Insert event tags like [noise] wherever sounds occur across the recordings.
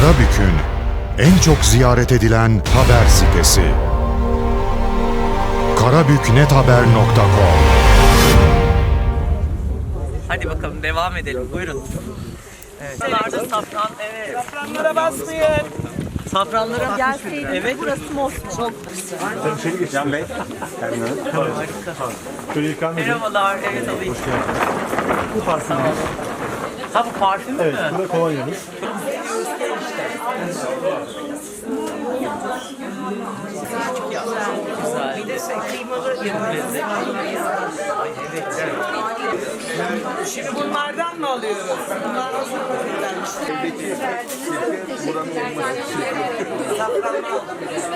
Karabük'ün en çok ziyaret edilen haber sitesi. karabüknethaber.com Hadi bakalım devam edelim. Buyurun. Evet. Buralarda safran, evet. Safranlara basmayın. Safranlara Gelseydin Evet. burası mosmor. Çok Can Bey. Şöyle yıkar mısın? Merhabalar, evet alayım. Bu parfümümüz. Ha bu parfüm mü? Evet, bu da kolonyamız. Şimdi bunlardan mı alıyoruz? Bunlar nasıl Buranın olması.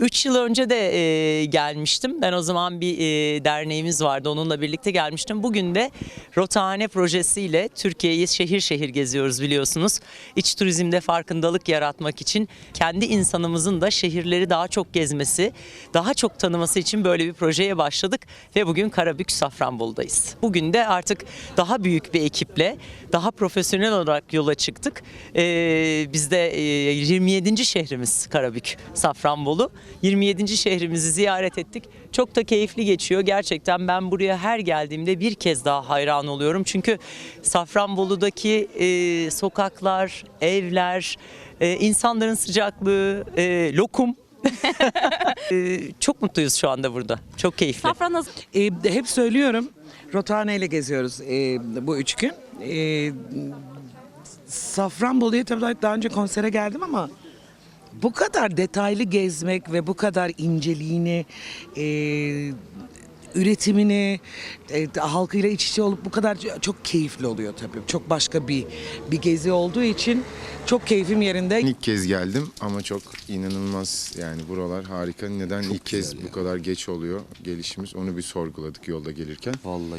3 yıl önce de e, gelmiştim. Ben o zaman bir e, derneğimiz vardı. Onunla birlikte gelmiştim. Bugün de Rotahane projesiyle Türkiye'yi şehir şehir geziyoruz biliyorsunuz. İç turizmde farkındalık yaratmak için kendi insanımızın da şehirleri daha çok gezmesi, daha çok tanıması için böyle bir projeye başladık ve bugün Karabük Safranbolu'dayız. Bugün de artık daha büyük bir ekiple daha profesyonel olarak yola çıktık. E, bizde e, 27. şehrimiz Karabük Safranbolu. 27. şehrimizi ziyaret ettik. Çok da keyifli geçiyor. Gerçekten ben buraya her geldiğimde bir kez daha hayran oluyorum. Çünkü Safranbolu'daki e, sokaklar, evler, e, insanların sıcaklığı, e, lokum. [laughs] E, çok mutluyuz şu anda burada. Çok keyifli. Safran nasıl? Ee, hep söylüyorum. Rotane ile geziyoruz ee, bu üç gün. Ee, Safranbolu'ya tabii daha önce konsere geldim ama bu kadar detaylı gezmek ve bu kadar inceliğini, e, üretimini, e, halkıyla iç içe olup bu kadar çok keyifli oluyor tabii. Çok başka bir bir gezi olduğu için çok keyfim yerinde. İlk kez geldim ama çok inanılmaz yani buralar harika. Neden ilk kez bu kadar geç oluyor gelişimiz onu bir sorguladık yolda gelirken. Vallahi